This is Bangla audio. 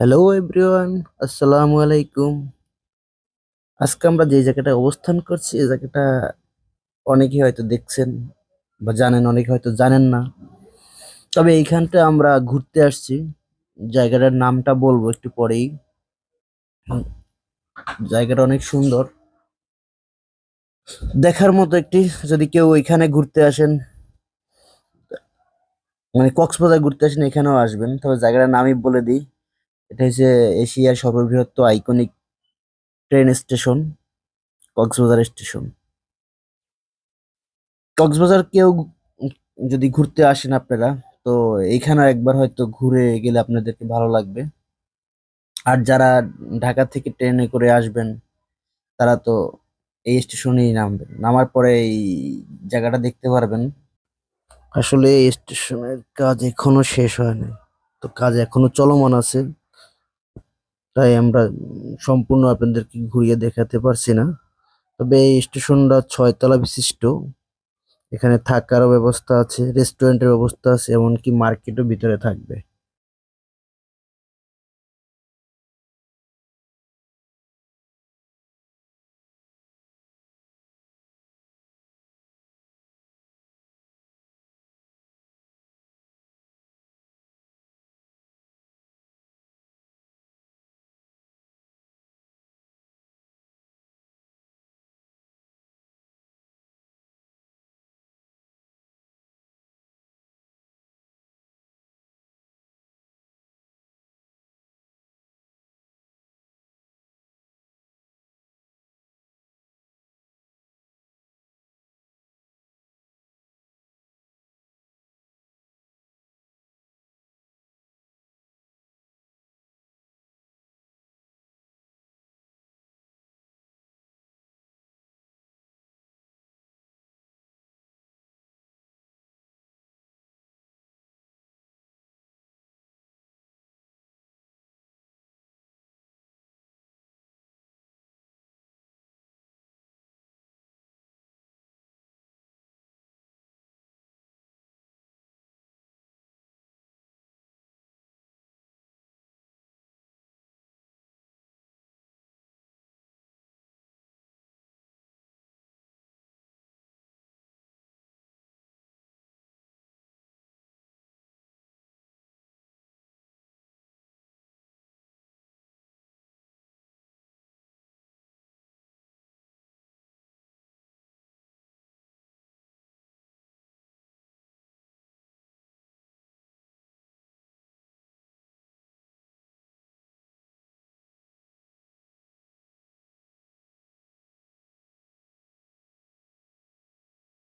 হ্যালো এভরিওয়ান আসসালামু আলাইকুম আজকে আমরা যে জায়গাটায় অবস্থান করছি এই জায়গাটা অনেকে হয়তো দেখছেন বা জানেন, অনেকে হয়তো জানেন না। তবে এইখানটা আমরা ঘুরতে আসছি। জায়গাটার নামটা বলব একটু পরেই। জায়গাটা অনেক সুন্দর। দেখার মতো একটি, যদি কেউ ওইখানে ঘুরতে আসেন মানে কক্সবাজার ঘুরতে আসেন, এখানেও আসবেন। তবে জায়গাটার নামই বলে দিই। এটা হচ্ছে এশিয়ার সর্ববৃহৎ iconic train station Cox's Bazar station Cox's Bazar কেউ যদি ঘুরতে আসেন আপনারা, তো এইখানে একবার হয়তো ঘুরে গেলে আপনাদেরকে ভালো লাগবে। আর যারা ঢাকা থেকে ট্রেনে করে আসবেন, তারা তো এই স্টেশনেই নামবেন। নামার পরে এই জায়গাটা দেখতে পারবেন। আসলে এই স্টেশনের কাজ এখনও শেষ হয়নি। তো কাজ এখনও চলমান আছে। তাই আমরা সম্পূর্ণ আপনাদেরকে ঘুরিয়ে দেখাতে পারছি না। তবে এই স্টেশনটা ছয়তলা বিশিষ্ট। এখানে থাকারও ব্যবস্থা আছে রেস্টুরেন্টের ব্যবস্থা আছে, এমনকি মার্কেটও ভিতরে থাকবে।